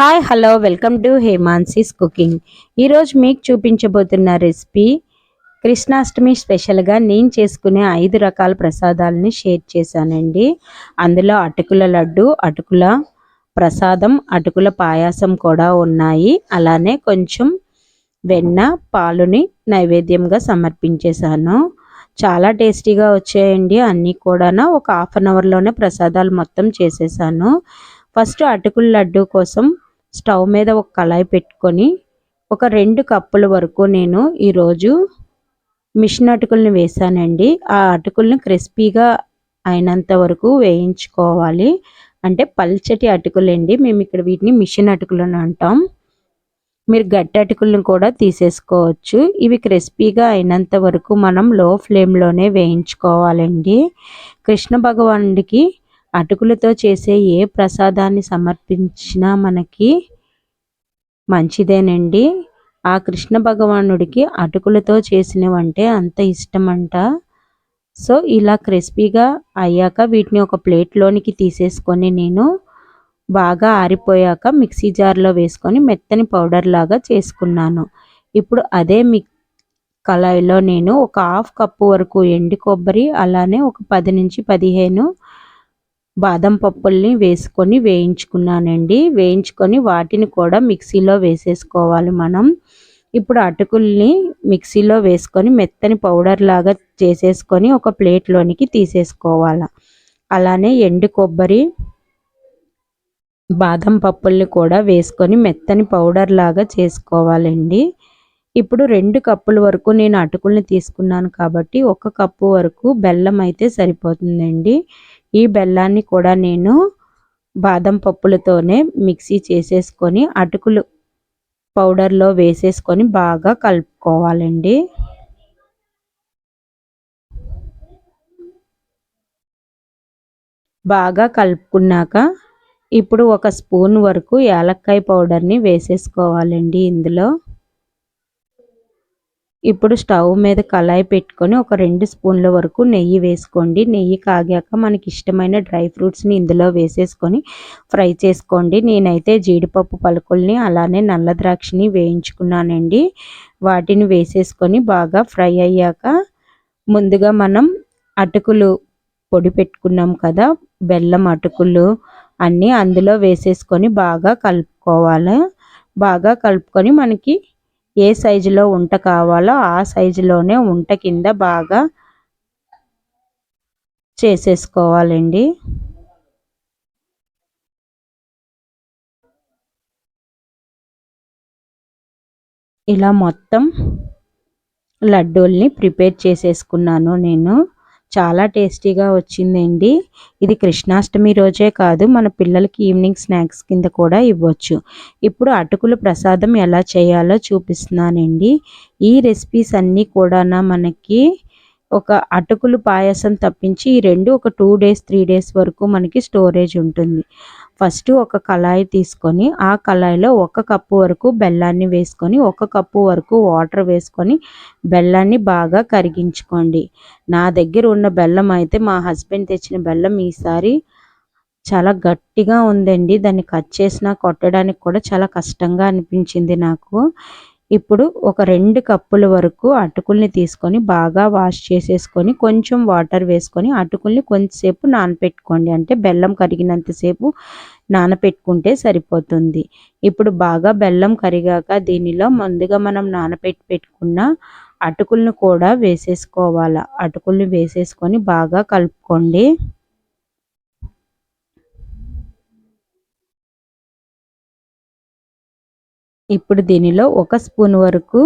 Hi hello welcome to Hemansi's cooking. ఈరోజు మీకు చూపించబోతున్న recipe Krishnashtami స్పెషల్గా నేను చేసుకునే ఐదు రకాల ప్రసాదాలని షేర్ చేశానండి. అందులో అటుకుల లడ్డు అటుకుల ప్రసాదం అటుకుల పాయాసం కూడా ఉన్నాయి. అలానే కొంచెం వెన్న పాలుని నైవేద్యంగా సమర్పించేశాను. చాలా టేస్టీగా వచ్చాయండి. అన్నీ కూడా ఒక హాఫ్ అన్ అవర్లోనే ప్రసాదాలు మొత్తం చేసేసాను ఫస్ట్ అటుకుల లడ్డు కోసం స్టవ్ మీద ఒక కళాయి పెట్టుకొని ఒక రెండు కప్పుల వరకు నేను ఈరోజు మిషన్ అటుకులను వేసానండి. ఆ అటుకులను క్రిస్పీగా అయినంత వరకు వేయించుకోవాలి. అంటే పల్చటి అటుకులండి. మేము ఇక్కడ వీటిని మిషన్ అటుకులను అంటాం. మీరు గట్టి అటుకులను కూడా తీసేసుకోవచ్చు. ఇవి క్రిస్పీగా అయినంత వరకు మనం లో ఫ్లేమ్లోనే వేయించుకోవాలండి. కృష్ణ భగవానుడికి అటుకులతో చేసే ఏ ప్రసాదాన్ని సమర్పించినా మనకి మంచిదేనండి. ఆ కృష్ణ భగవానుడికి అటుకులతో చేసినవంటే అంత ఇష్టమంట. సో ఇలా క్రిస్పీగా అయ్యాక వీటిని ఒక ప్లేట్లోనికి తీసేసుకొని నేను బాగా ఆరిపోయాక మిక్సీ జార్లో వేసుకొని మెత్తని పౌడర్ లాగా చేసుకున్నాను. ఇప్పుడు అదే మిక్ కళాయిలో నేను ఒక హాఫ్ కప్పు వరకు ఎండి కొబ్బరి అలానే ఒక పది నుంచి పదిహేను బాదం పప్పుల్ని వేసుకొని వేయించుకున్నానండి. వేయించుకొని వాటిని కూడా మిక్సీలో వేసేసుకోవాలి మనం. ఇప్పుడు అటుకుల్ని మిక్సీలో వేసుకొని మెత్తని పౌడర్ లాగా చేసేసుకొని ఒక ప్లేట్లోనికి తీసేసుకోవాలి. అలానే ఎండు కొబ్బరి బాదం పప్పుల్ని కూడా వేసుకొని మెత్తని పౌడర్ లాగా చేసుకోవాలండి. ఇప్పుడు రెండు కప్పుల వరకు నేను అటుకుల్ని తీసుకున్నాను కాబట్టి ఒక కప్పు వరకు బెల్లం అయితే సరిపోతుందండి. ఈ బెల్లాన్ని కూడా నేను బాదం పప్పులతోనే మిక్సీ చేసేసుకొని అటుకులు పౌడర్లో వేసేసుకొని బాగా కలుపుకోవాలండి. బాగా కలుపుకున్నాక ఇప్పుడు ఒక స్పూన్ వరకు యాలక్కాయ పౌడర్ని వేసేసుకోవాలండి ఇందులో. ఇప్పుడు స్టవ్ మీద కళాయి పెట్టుకొని ఒక రెండు స్పూన్ల వరకు నెయ్యి వేసుకోండి. నెయ్యి కాగాక మనకి ఇష్టమైన డ్రై ఫ్రూట్స్ని ఇందులో వేసేసుకొని ఫ్రై చేసుకోండి. నేనైతే జీడిపప్పు పలుకుల్ని అలానే నల్ల ద్రాక్షని వేయించుకున్నానండి. వాటిని వేసేసుకొని బాగా ఫ్రై అయ్యాక ముందుగా మనం అటుకులు పొడి పెట్టుకున్నాం కదా బెల్లం అటుకులు అన్నీ అందులో వేసేసుకొని బాగా కలుపుకోవాలి. బాగా కలుపుకొని మనకి ఏ సైజులో ఉంట కావాలో ఆ సైజులోనే ఉంట కింద బాగా చేసేసుకోవాలండి. ఇలా మొత్తం లడ్డూల్ని ప్రిపేర్ చేసేసుకున్నాను నేను. చాలా టేస్టీగా వచ్చిందండి. ఇది కృష్ణాష్టమి రోజే కాదు మన పిల్లలకి ఈవినింగ్ స్నాక్స్ కింద కూడా ఇవ్వచ్చు. ఇప్పుడు అటుకులు ప్రసాదం ఎలా చేయాలో చూపిస్తున్నానండి. ఈ రెసిపీస్ అన్నీ కూడా మనకి ఒక అటుకులు పాయసం తప్పించి ఈ రెండు ఒక టూ డేస్ త్రీ డేస్ వరకు మనకి స్టోరేజ్ ఉంటుంది. ఫస్ట్ ఒక కళాయి తీసుకొని ఆ కళాయిలో ఒక కప్పు వరకు బెల్లాన్ని వేసుకొని ఒక కప్పు వరకు వాటర్ వేసుకొని బెల్లాన్ని బాగా కరిగించుకోండి. నా దగ్గర ఉన్న బెల్లం అయితే మా హస్బెండ్ తెచ్చిన బెల్లం ఈసారి చాలా గట్టిగా ఉందండి. దాన్ని కట్ చేసినా కొట్టడానికి కూడా చాలా కష్టంగా అనిపించింది నాకు. ఇప్పుడు ఒక రెండు కప్పుల వరకు అటుకుల్ని తీసుకొని బాగా వాష్ చేసేసుకొని కొంచెం వాటర్ వేసుకొని అటుకుల్ని కొంతసేపు నానపెట్టుకోండి. అంటే బెల్లం కరిగినంతసేపు నానపెట్టుకుంటే సరిపోతుంది. ఇప్పుడు బాగా బెల్లం కరిగాక దీనిలో ముందుగా మనం నానపెట్టి పెట్టుకున్న అటుకులను కూడా వేసేసుకోవాలి? అటుకుల్ని వేసేసుకొని బాగా కలుపుకోండి. ఇప్పుడు దీనిలో ఒక స్పూన్ వరకు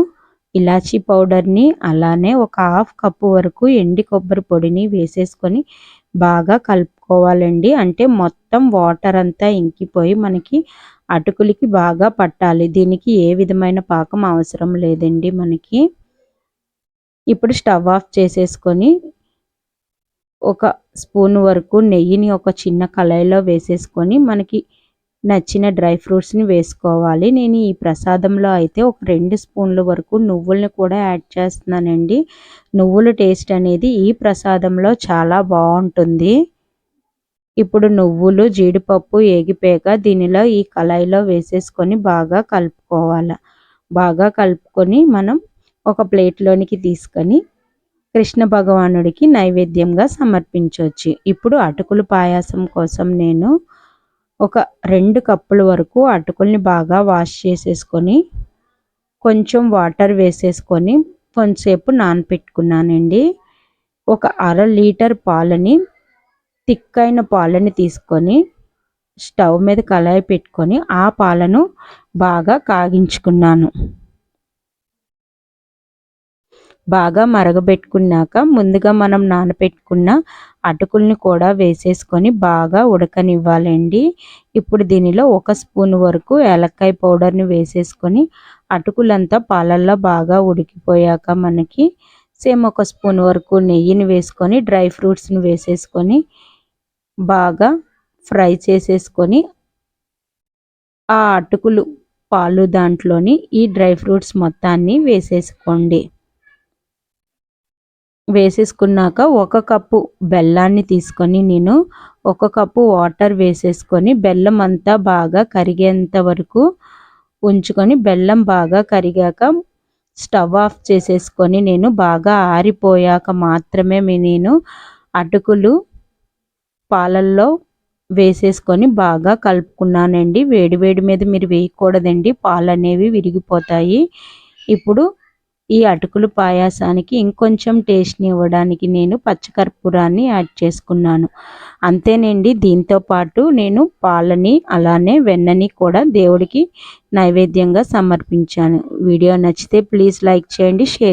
ఇలాచీ పౌడర్ని అలానే ఒక హాఫ్ కప్పు వరకు ఎండి కొబ్బరి పొడిని వేసేసుకొని బాగా కలుపుకోవాలండి. అంటే మొత్తం వాటర్ అంతా ఇంకిపోయి మనకి అటుకులకి బాగా పట్టాలి. దీనికి ఏ విధమైన పాకం అవసరం లేదండి మనకి. ఇప్పుడు స్టవ్ ఆఫ్ చేసేసుకొని ఒక స్పూన్ వరకు నెయ్యిని ఒక చిన్న కళాయిలో వేసేసుకొని మనకి నచ్చిన డ్రై ఫ్రూట్స్ని వేసుకోవాలి. నేను ఈ ప్రసాదంలో అయితే ఒక రెండు స్పూన్ల వరకు నువ్వుల్ని కూడా యాడ్ చేస్తున్నానండి. నువ్వుల టేస్ట్ అనేది ఈ ప్రసాదంలో చాలా బాగుంటుంది. ఇప్పుడు నువ్వులు జీడిపప్పు ఏగిపోయాక దీనిలో ఈ కళాయిలో వేసేసుకొని బాగా కలుపుకోవాలి. బాగా కలుపుకొని మనం ఒక ప్లేట్లోనికి తీసుకొని కృష్ణ భగవానుడికి నైవేద్యంగా సమర్పించవచ్చు ఇప్పుడు అటుకులు పాయాసం కోసం నేను ఒక రెండు కప్పుల వరకు అటుకుల్ని బాగా వాష్ చేసేసుకొని కొంచెం వాటర్ వేసేసుకొని కొంతసేపు నానపెట్టుకున్నానండి. ఒక అర లీటర్ పాలని తిక్కైన పాలని తీసుకొని స్టవ్ మీద కళాయి పెట్టుకొని ఆ పాలను బాగా కాగించుకున్నాను. బాగా మరగబెట్టుకున్నాక ముందుగా మనం నానబెట్టుకున్న అటుకుల్ని కూడా వేసేసుకొని బాగా ఉడకనివ్వాలండి. ఇప్పుడు దీనిలో ఒక స్పూన్ వరకు ఏలక్కాయ పౌడర్ని వేసేసుకొని అటుకులంతా పాలల్లో బాగా ఉడికిపోయాక మనకి సేమ్ ఒక స్పూన్ వరకు నెయ్యిని వేసుకొని డ్రై ఫ్రూట్స్ని వేసేసుకొని బాగా ఫ్రై చేసేసుకొని ఆ అటుకులు పాలు దాంట్లోని ఈ డ్రై ఫ్రూట్స్ మొత్తాన్ని వేసేసుకోండి. వేసేసుకున్నాక ఒక కప్పు బెల్లాన్ని తీసుకొని నేను ఒక కప్పు వాటర్ వేసేసుకొని బెల్లం అంతా బాగా కరిగేంత వరకు ఉంచుకొని బెల్లం బాగా కరిగాక స్టవ్ ఆఫ్ చేసేసుకొని నేను బాగా ఆరిపోయాక మాత్రమే నేను అటుకులు పాలల్లో వేసేసుకొని బాగా కలుపుకున్నానండి. వేడి వేడి మీద మీరు వేయకూడదండి. పాలు అనేవి విరిగిపోతాయి. ఇప్పుడు ఈ అటుకులు పాయాసానికి ఇంకొంచెం టేస్ట్ని ఇవ్వడానికి నేను పచ్చకర్పూరాన్ని యాడ్ చేసుకున్నాను. అంతేనండి దీంతో పాటు నేను పాలని అలానే వెన్నని కూడా దేవుడికి నైవేద్యంగా సమర్పించాను. వీడియో నచ్చితే ప్లీజ్ లైక్ చేయండి షేర్